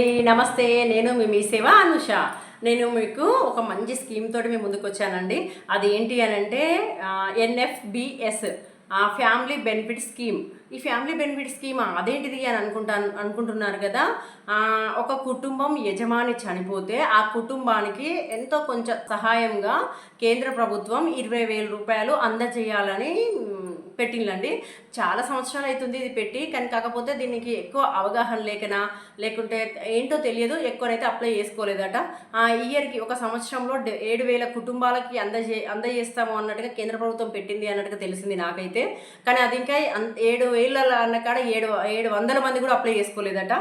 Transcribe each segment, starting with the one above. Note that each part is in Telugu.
నమస్తే నేను మీ మీ సేవ అనుష. నేను మీకు ఒక మంచి స్కీమ్ తోటి మేము ముందుకు వచ్చానండి. అది ఏంటి అని అంటే ఎన్ఎఫ్బిఎస్ ఫ్యామిలీ బెనిఫిట్ స్కీమ్. ఈ ఫ్యామిలీ బెనిఫిట్ స్కీమ్? అదేంటిది అని అనుకుంటాను అనుకుంటున్నారు కదా? ఒక కుటుంబం యజమాని చనిపోతే ఆ కుటుంబానికి ఎంతో కొంచెం సహాయంగా కేంద్ర ప్రభుత్వం ఇరవై వేల రూపాయలు అందజేయాలని పెట్టిందండి చాలా సంవత్సరాలు అవుతుంది ఇది పెట్టి కానీ కాకపోతే దీనికి ఎక్కువ అవగాహన లేకనా లేకుంటే ఏంటో తెలియదు ఎక్కువనైతే అప్లై చేసుకోలేదట. ఆ ఇయర్కి ఒక సంవత్సరంలో ఏడు వేల కుటుంబాలకి అందజే అందజేస్తాము అన్నట్టుగా కేంద్ర ప్రభుత్వం పెట్టింది అన్నట్టుగా తెలిసింది నాకైతే. కానీ అది ఇంకా ఏడు వేల అన్న కాడ ఏడు ఏడు వందల మంది కూడా అప్లై చేసుకోలేదట.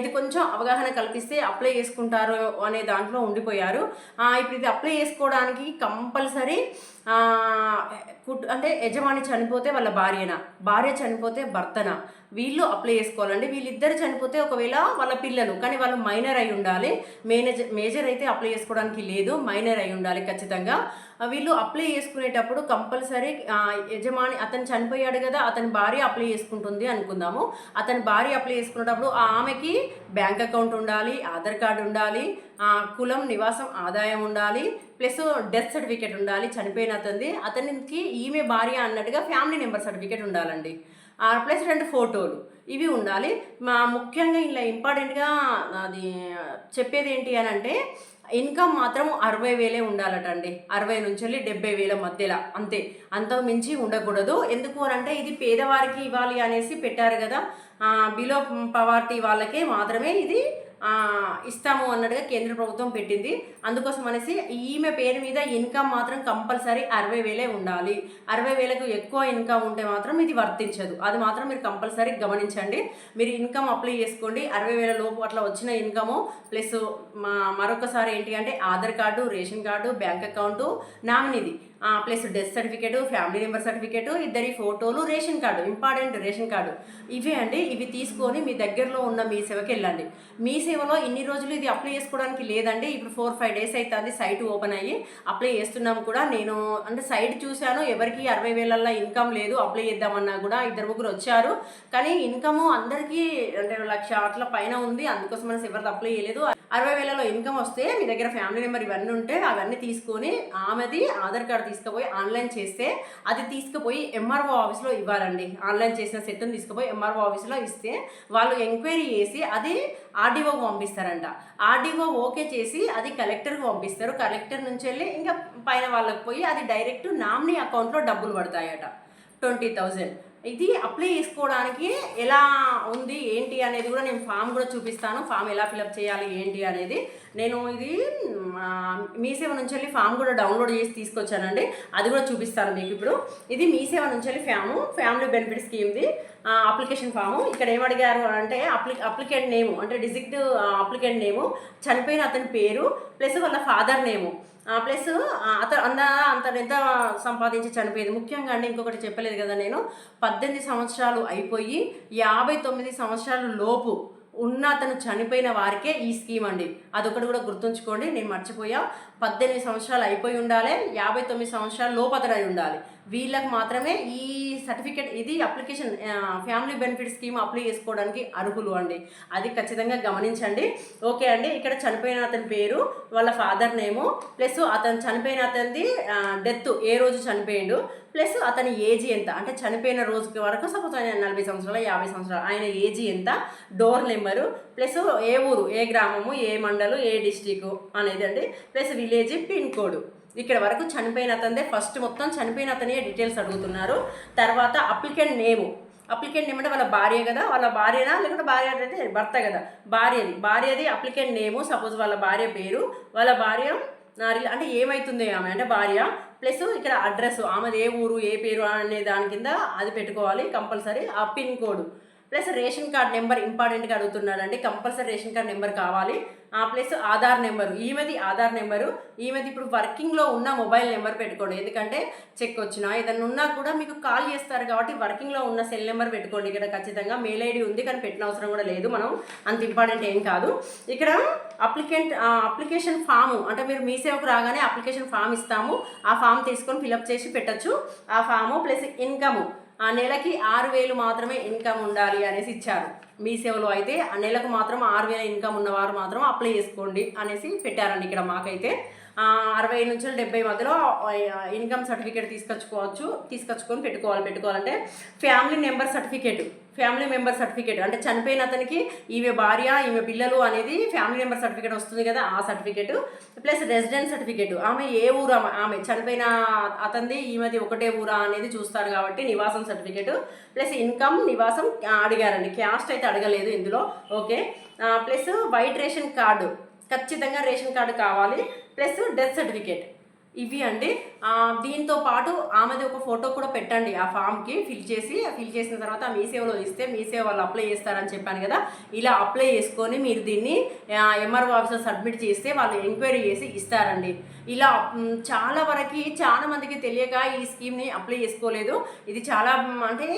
ఇది కొంచెం అవగాహన కల్పిస్తే అప్లై చేసుకుంటారు అనే దాంట్లో ఉండిపోయారు. ఇప్పుడు ఇది అప్లై చేసుకోవడానికి కంపల్సరీ అంటే యజమాని చనిపోతే వాళ్ళ భార్యన? భార్య చనిపోతే భర్తన? వీళ్ళు అప్లై చేసుకోవాలండి. వీళ్ళిద్దరు చనిపోతే ఒకవేళ వాళ్ళ పిల్లలు కానీ వాళ్ళు మైనర్ అయి ఉండాలి. మేనేజర్ మేజర్ అయితే అప్లై చేసుకోవడానికి లేదు. మైనర్ అయి ఉండాలి ఖచ్చితంగా. వీళ్ళు అప్లై చేసుకునేటప్పుడు కంపల్సరీ యజమాని అతను చనిపోయాడు కదా అతని భార్య అప్లై చేసుకుంటుంది అనుకుందాము. అతని భార్య అప్లై చేసుకునేటప్పుడు ఆ ఆమెకి బ్యాంక్ అకౌంట్ ఉండాలి ఆధార్ కార్డు ఉండాలి కులం నివాసం ఆదాయం ఉండాలి ప్లస్ డెత్ సర్టిఫికేట్ ఉండాలి చనిపోయిన అతనిది. అతనికి ఈమె భార్య అన్నట్టుగా ఫ్యామిలీ నెంబర్ సర్టిఫికేట్ ఉండాలండి. ఆ, ప్లస్ రెండు ఫోటోలు. ఇవి ఉండాలి. మా ముఖ్యంగా ఇలా ఇంపార్టెంట్గా అది చెప్పేది ఏంటి అని అంటే ఇన్కమ్ మాత్రం అరవై వేలే ఉండాలట అండి అరవై నుంచి వెళ్ళి డెబ్బై వేల మధ్యలో అంతే. అంతకు మించి ఉండకూడదు. ఎందుకు అని అంటే ఇది పేదవారికి ఇవ్వాలి అనేసి పెట్టారు కదా. బిలో పవర్టీ వాళ్ళకే మాత్రమే ఇది ఇస్తాము అన్నట్టుగా కేంద్ర ప్రభుత్వం పెట్టింది. అందుకోసం అనేసి ఈమె పేరు మీద ఇన్కమ్ మాత్రం కంపల్సరీ అరవై వేలే ఉండాలి. అరవై వేలకు ఎక్కువ ఇన్కమ్ ఉంటే మాత్రం ఇది వర్తించదు. అది మాత్రం మీరు కంపల్సరీ గమనించండి. మీరు ఇన్కమ్ అప్లై చేసుకోండి. అరవై వేల లోపు అట్లా వచ్చిన ఇన్కము ప్లస్ మా మరొకసారి ఏంటి అంటే Aadhaar card ration card bank account నామినీది. Plus death certificate family member certificate ఇద్దరి ఫోటోలు ration card important ration card. ఇవే అండి ఇవి తీసుకొని మీ దగ్గరలో ఉన్న మీ సేవకి వెళ్ళండి. మీ సేవలో ఇన్ని రోజులు ఇది అప్లై చేసుకోవడానికి లేదండి ఇప్పుడు ఫోర్ ఫైవ్ డేస్ అవుతుంది సైట్ ఓపెన్ అయ్యి అప్లై చేస్తున్నాం కూడా. నేను అంటే సైట్ చూశాను ఎవరికి అరవై వేలల్లో ఇన్కమ్ లేదు అప్లై చేద్దామన్నా కూడా ఇద్దరు ముగ్గురు వచ్చారు. కానీ ఇన్కమ్ అందరికీ అంటే లక్ష అట్ల పైన ఉంది అందుకోసం అనేసి ఎవరిది అప్లై చేయలేదు. అరవై వేలలో ఇన్కమ్ వస్తే మీ దగ్గర ఫ్యామిలీ నెంబర్ ఇవన్నీ ఉంటే అవన్నీ తీసుకొని ఆమెది ఆధార్ కార్డు తీసుకుపోయి ఆన్లైన్ చేస్తే అది తీసుకుపోయి ఎంఆర్ఓ ఆఫీస్లో ఇవ్వాలండి. ఆన్లైన్ చేసిన సెట్ని తీసుకుపోయి ఎంఆర్ఓ ఆఫీస్లో ఇస్తే వాళ్ళు ఎంక్వైరీ చేసి అది ఆర్డీఓకి పంపిస్తారంట. ఆర్డీఓ ఓకే చేసి అది కలెక్టర్కి పంపిస్తారు. కలెక్టర్ నుంచి వెళ్ళి ఇంకా పైన వాళ్ళకి పోయి అది డైరెక్ట్ నామినీ అకౌంట్లో డబ్బులు పడతాయట. Twenty thousand. ఇది అప్లై చేసుకోవడానికి ఎలా ఉంది ఏంటి అనేది కూడా నేను ఫామ్ కూడా చూపిస్తాను. ఫామ్ ఎలా ఫిలప్ చేయాలి ఏంటి అనేది. నేను ఇది మీసేవ మీ సేవ నుంచి వెళ్ళి ఫామ్ కూడా డౌన్లోడ్ చేసి తీసుకొచ్చానండి. అది కూడా చూపిస్తాను మీకు ఇప్పుడు. ఇది మీ సేవ నుంచి వెళ్ళి ఫాము ఫ్యామిలీ బెనిఫిట్ స్కీమ్ది అప్లికేషన్ ఫాము ఇక్కడ ఏమడిగారు అంటే అప్లి అప్లికెంట్ నేము అంటే డిజిక్ట్ అప్లికెంట్ నేము చనిపోయిన అతని పేరు ప్లస్ వాళ్ళ ఫాదర్ నేము ప్లస్ అతను అంద అంత ఎంత సంపాదించి చనిపోయేది. ముఖ్యంగా అంటే ఇంకొకటి చెప్పలేదు కదా నేను. పద్దెనిమిది సంవత్సరాలు అయిపోయి యాభై తొమ్మిది సంవత్సరాలు లోపు ఉన్న అతను చనిపోయిన వారికే ఈ స్కీమ్ అండి. అదొకటి కూడా గుర్తుంచుకోండి నేను మర్చిపోయా. పద్దెనిమిది సంవత్సరాలు అయిపోయి ఉండాలి యాభై తొమ్మిది సంవత్సరాల అతను అయి ఉండాలి. వీళ్ళకి మాత్రమే ఈ సర్టిఫికేట్ ఇది application family benefit scheme apply చేసుకోవడానికి అర్హులు అండి. అది ఖచ్చితంగా గమనించండి. ఓకే అండి ఇక్కడ చనిపోయిన అతని పేరు వాళ్ళ ఫాదర్ నేము ప్లస్ అతను చనిపోయిన అతనిది డెత్ ఏ రోజు చనిపోయిండు ప్లస్ అతని ఏజ్ ఎంత? అంటే చనిపోయిన రోజుకి వరకు సపోజ్ ఆయన నలభై సంవత్సరాలు యాభై సంవత్సరాలు ఆయన ఏజ్ ఎంత? డోర్ నెంబరు ప్లస్ ఏ ఊరు ఏ గ్రామము ఏ మండలు ఏ డిస్టిక్ అనేది అండి ప్లస్ విలేజ్ పిన్ కోడ్. ఇక్కడ వరకు చనిపోయిన అతనిదే ఫస్ట్ మొత్తం చనిపోయిన అతనే డీటెయిల్స్ అడుగుతున్నారు. తర్వాత అప్లికెంట్ నేము అప్లికెంట్ నేమ్ అంటే వాళ్ళ భార్య కదా. వాళ్ళ భార్యనా? లేకుంటే భార్య అంటే భర్త కదా. భార్యది. భార్యది అప్లికెంట్ నేము సపోజ్ వాళ్ళ భార్య పేరు. వాళ్ళ భార్య రిల- అంటే ఏమవుతుంది ఆమె? అంటే భార్య. ప్లస్ ఇక్కడ అడ్రస్ ఆమెది ఏ ఊరు ఏ పేరు అనే దాని కింద అది పెట్టుకోవాలి కంపల్సరీ ఆ pin code. Plus ration card number ఇంపార్టెంట్గా అడుగుతున్నాడండి. కంపల్సరీ రేషన్ కార్డ్ నెంబర్ కావాలి. ఆ ప్లస్ ఆధార్ నెంబరు ఈమెది ఆధార్ నెంబరు ఈమెది ఇప్పుడు వర్కింగ్లో ఉన్న మొబైల్ నెంబర్ పెట్టుకోండి. ఎందుకంటే చెక్ వచ్చినా ఏదైనా ఉన్నా కూడా మీకు కాల్ చేస్తారు కాబట్టి వర్కింగ్లో ఉన్న సెల్ నెంబర్ పెట్టుకోండి. ఇక్కడ ఖచ్చితంగా మెయిల్ ఐడి ఉంది కానీ పెట్టిన అవసరం కూడా లేదు. మనం అంత ఇంపార్టెంట్ ఏం కాదు. ఇక్కడ అప్లికెంట్ అప్లికేషన్ ఫాము అంటే మీరు మీ సేవకు రాగానే అప్లికేషన్ ఫామ్ ఇస్తాము. ఆ ఫామ్ తీసుకొని ఫిలప్ చేసి పెట్టచ్చు. ఆ ఫాము ప్లస్ ఇన్కము. ఆ నెలకి ఆరు వేలు మాత్రమే ఇన్కమ్ ఉండాలి అనేసి ఇచ్చారు. మీ సేవలో అయితే ఆ నెలకు మాత్రం ఆరు వేల ఇన్కమ్ ఉన్నవారు మాత్రం అప్లై చేసుకోండి అనేసి పెట్టారండి ఇక్కడ మాకైతే. అరవై నుంచి డెబ్బై మధ్యలో ఇన్కమ్ సర్టిఫికేట్ తీసుకొచ్చుకోవచ్చు తీసుకొచ్చుకొని పెట్టుకోవాలి పెట్టుకోవాలంటే family member certificate family member certificate అంటే చనిపోయిన అతనికి ఈమె భార్య ఈమె పిల్లలు అనేది ఫ్యామిలీ మెంబర్ సర్టిఫికేట్ వస్తుంది కదా ఆ సర్టిఫికేట్ ప్లస్ రెసిడెంట్ సర్టిఫికేట్ ఆమె ఏ ఊరు ఆమె? ఆమె చనిపోయిన అతనిది ఈమెది ఒకటే ఊరా అనేది చూస్తారు కాబట్టి నివాసం సర్టిఫికేట్ ప్లస్ ఇన్కమ్ నివాసం అడిగారండి. క్యాస్ట్ అయితే అడగలేదు ఇందులో. Okay plus white ration card. ఖచ్చితంగా రేషన్ కార్డు కావాలి ప్లస్ డెత్ సర్టిఫికేట్. ఇవి అండి. దీంతో పాటు ఆమెది ఒక ఫోటో కూడా పెట్టండి ఆ ఫామ్కి ఫిల్ చేసి ఫిల్ చేసిన తర్వాత మీ సేవలో ఇస్తే మీ సేవ వాళ్ళు అప్లై చేస్తారని చెప్పాను కదా ఇలా అప్లై చేసుకొని మీరు దీన్ని ఎంఆర్ఓ ఆఫీసర్ సబ్మిట్ చేస్తే వాళ్ళు ఎంక్వైరీ చేసి ఇస్తారండి. ఇలా చాలా వరకు చాలా మందికి తెలియక ఈ స్కీమ్ని అప్లై చేసుకోలేదు. ఇది చాలా అంటే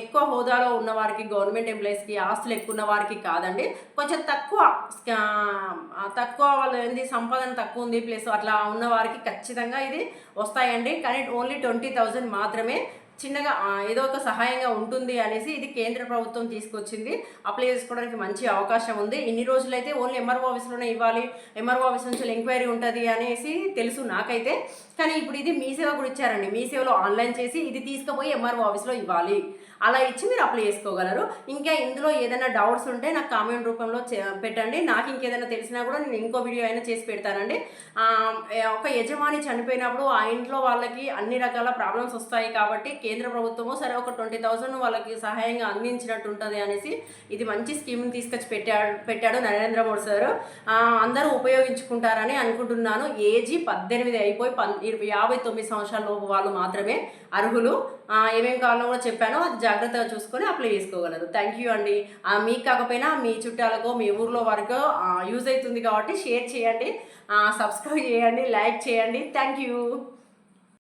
ఎక్కువ హోదాలో ఉన్న వారికి గవర్నమెంట్ ఎంప్లాయీస్కి ఆస్తులు ఎక్కువ ఉన్న వారికి కాదండి. కొంచెం తక్కువ తక్కువ వాళ్ళు ఏంది సంపాదన తక్కువ ఉంది ప్లస్ అట్లా ఉన్న వారికి ఖచ్చితంగా ఇది వస్తాయండి. కానీ ఓన్లీ ట్వంటీ థౌజండ్ మాత్రమే చిన్నగా ఏదో ఒక సహాయంగా ఉంటుంది అనేసి ఇది కేంద్ర ప్రభుత్వం తీసుకొచ్చింది. అప్లై చేసుకోవడానికి మంచి అవకాశం ఉంది. ఇన్ని రోజులైతే ఓన్లీ ఎంఆర్ఓ ఆఫీస్లోనే ఇవ్వాలి ఎంఆర్ఓ ఆఫీస్ నుంచి ఎంక్వైరీ ఉంటుంది అనేసి తెలుసు నాకైతే. కానీ ఇప్పుడు ఇది మీ సేవ కూడా ఇచ్చారండి. మీ సేవలో ఆన్లైన్ చేసి ఇది తీసుకుపోయి ఎంఆర్ఓ ఆఫీస్లో ఇవ్వాలి. అలా ఇచ్చి మీరు అప్లై చేసుకోగలరు. ఇంకా ఇందులో ఏదైనా డౌట్స్ ఉంటే నాకు కామెంట్ రూపంలో చే- పెట్టండి. నాకు ఇంకేదైనా తెలిసినా కూడా నేను ఇంకో వీడియో అయినా చేసి పెడతానండి. ఒక యజమాని చనిపోయినప్పుడు ఆ ఇంట్లో వాళ్ళకి అన్ని రకాల ప్రాబ్లమ్స్ వస్తాయి కాబట్టి కేంద్ర ప్రభుత్వము సరే ఒక ట్వంటీ థౌసండ్ వాళ్ళకి సహాయంగా అందించినట్టు ఉంటుంది అనేసి ఇది మంచి స్కీమ్ని తీసుకొచ్చి పెట్టాడు పెట్టాడు నరేంద్ర మోడీ సార్. అందరూ ఉపయోగించుకుంటారని అనుకుంటున్నాను. ఏజీ పద్దెనిమిది అయిపోయి పన్ ఇరవై యాభై తొమ్మిది సంవత్సరాల లోపు వాళ్ళు మాత్రమే అర్హులు. ఏమేమి కావాలో కూడా చెప్పాను అది జాగ్రత్తగా చూసుకొని అప్లై చేసుకోగలరు. థ్యాంక్ యూ అండి. మీకు కాకపోయినా మీ చుట్టాలకో మీ ఊర్లో వరకు యూజ్ అవుతుంది కాబట్టి షేర్ చేయండి. సబ్స్క్రైబ్ చేయండి లైక్ చేయండి. Thank you